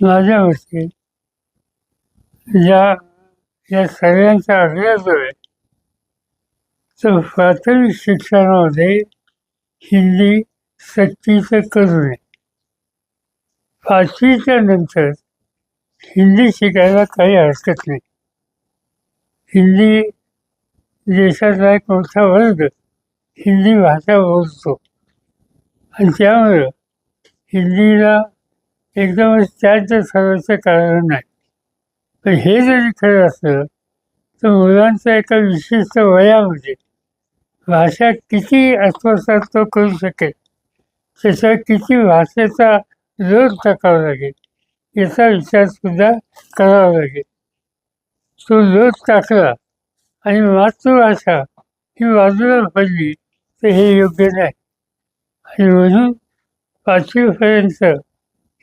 माझ्या मते या या सगळ्यांचा आग्रह आहे तर प्राथमिक शिक्षणामध्ये हिंदी सक्तीचं करू नये. पाचवीच्या नंतर हिंदी शिकायला काही हरकत नाही. हिंदी देशाचा एक मोठा वर्ग हिंदी भाषा बोलतो. आणि त्यामुळं हिंदीला एकदमच त्याचं ठरवायचं कारण नाही पण हे जरी खरं असलं तर मुलांचा एका विशिष्ट वयामध्ये भाषा किती आत्मसात तो करू शकेल? त्याचा किती भाषेचा लोट टाकावा लागेल? याचा विचारसुद्धा करावा लागेल. तो लोट टाकला आणि मातृभाषा ही बाजूला पडली तर हे योग्य नाही. आणि म्हणून पाचवीपर्यंत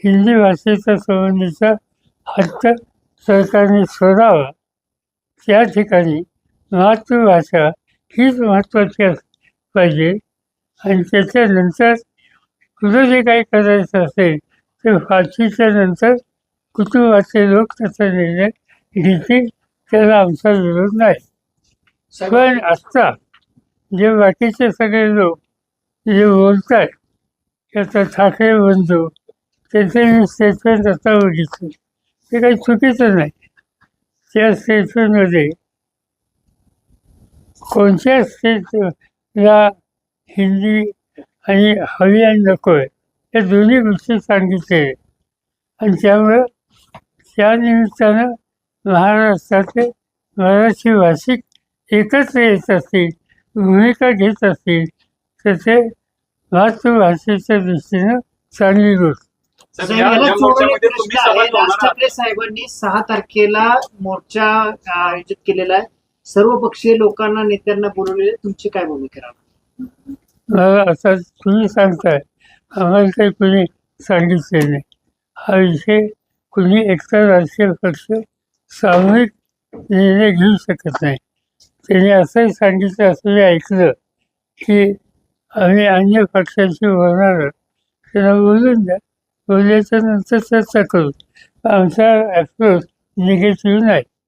हिंदी भाषेच्या संबंधीचा हक्क सरकारने सोडावा. त्या ठिकाणी मातृभाषा हीच महत्त्वाची अस पाहिजे. आणि त्याच्यानंतर तुझं जे काही करायचं असेल ते फाशीच्या नंतर कुटुंबाचे लोक त्याचा निर्णय घेतील त्याला आमचा विरोध नाही. पण आत्ता जे बाकीचे सगळे लोक जे बोलत आहेत त्याचा ठाकरे बंधू त्याचे मी स्टेटमेंट आता बघितलं. ते काही चुकीचं नाही. त्या स्टेटमेंटमध्ये कोणत्या स्टेटला हिंदी आणि हवी आणि नको आहे या दोन्ही गोष्टी सांगितले आणि त्यामुळं त्यानिमित्तानं महाराष्ट्राचे महाराष्ट्रातले मराठी भाषिक एकत्र येत असतील भूमिका घेत असतील तर ते मातृभाषेच्या दृष्टीनं चांगली गोष्ट. ठाकरे साहेबांनी सहा तारखेला मोर्चा आयोजित केलेला आहे. सर्व पक्षीय लोकांना नेत्यांना बोलवलेले तुमची काय भूमिका राहणार? आता तुम्ही सांगताय. आम्हाला काही कुणी सांगितले नाही. हा विषय कुणी एकटा राजकीय पक्ष सामूहिक निर्णय घेऊ शकत नाही. त्याने असंही सांगितलं असं मी ऐकलं की आम्ही अन्य पक्षाशी बोलणार. त्यांना बोलून द्या. बोलल्याच्या नंतर चर्चा करू आमचा ॲप्रोच निगेटिव्ह नाही